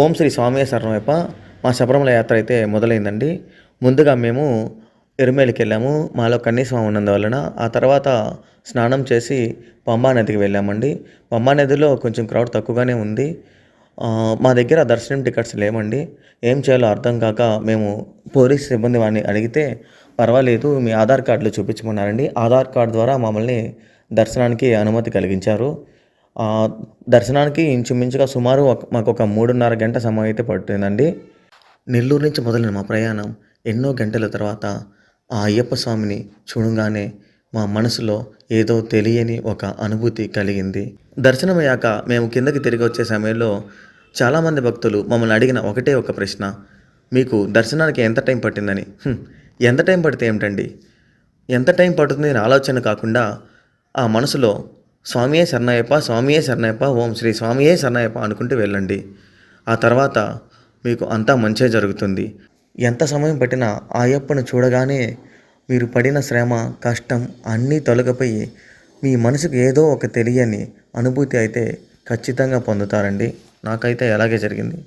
ఓం శ్రీ స్వామి శరణమయ్యప్ప మా శబరిమల యాత్ర అయితే మొదలైందండి. ముందుగా మేము ఎరుమేలికి వెళ్ళాము. మాలో కన్నీస్వామి ఉన్నందువలన ఆ తర్వాత స్నానం చేసి పంబా నదికి వెళ్ళామండి. పంబా నదిలో కొంచెం క్రౌడ్ తక్కువగానే ఉంది. మా దగ్గర దర్శనం టికెట్స్ లేవండి. ఏం చేయాలో అర్థం కాక మేము పోలీస్ సిబ్బంది వాడిని అడిగితే పర్వాలేదు మీ ఆధార్ కార్డులు చూపించమన్నారండి. ఆధార్ కార్డు ద్వారా మమ్మల్ని దర్శనానికి అనుమతి కలిగించారు. దర్శనానికి ఇంచుమించుగా సుమారు ఒక- మాకు ఒక మూడున్నర గంట సమయం అయితే పడుతుందండి. నెల్లూరు నుంచి మొదలైన మా ప్రయాణం ఎన్నో గంటల తర్వాత ఆ అయ్యప్ప స్వామిని చూడగానే మా మనసులో ఏదో తెలియని ఒక అనుభూతి కలిగింది. దర్శనమయ్యాక మేము కిందకి తిరిగి వచ్చే సమయంలో చాలామంది భక్తులు మమ్మల్ని అడిగిన ఒకటే ఒక ప్రశ్న మీకు దర్శనానికి ఎంత టైం పట్టిందని? ఎంత టైం పడితే ఏమిటండి? ఎంత టైం పడుతుంది? అని ఆలోచన కాకుండా ఆ మనసులో స్వామియే శరణయ్యప్ప స్వామియే శరణయ్యప్ప ఓం శ్రీ స్వామియే శరణయ్యప్ప అనుకుంటూ వెళ్ళండి. ఆ తర్వాత మీకు అంతా మంచే జరుగుతుంది. ఎంత సమయం పట్టినా ఆ అయ్యప్పను చూడగానే మీరు పడిన శ్రమ కష్టం అన్నీ తొలగిపోయి మీ మనసుకు ఏదో ఒక తెలియని అనుభూతి అయితే ఖచ్చితంగా పొందుతారండి. నాకైతే అలాగే జరిగింది.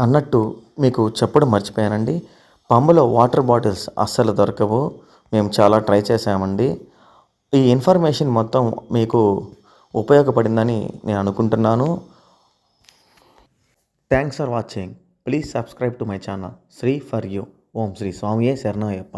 అన్నట్టు మీకు చెప్పడం మర్చిపోయానండి. పంబలో వాటర్ బాటిల్స్ అస్సలు దొరకవు. మేము చాలా ట్రై చేసామండి ఈ ఇన్ఫర్మేషన్ మొత్తం మీకు ఉపయోగపడిందని నేను అనుకుంటున్నాను. Thanks for watching please subscribe to my channel Sri for you Om Sri స్వామియే శరణయ్యప్ప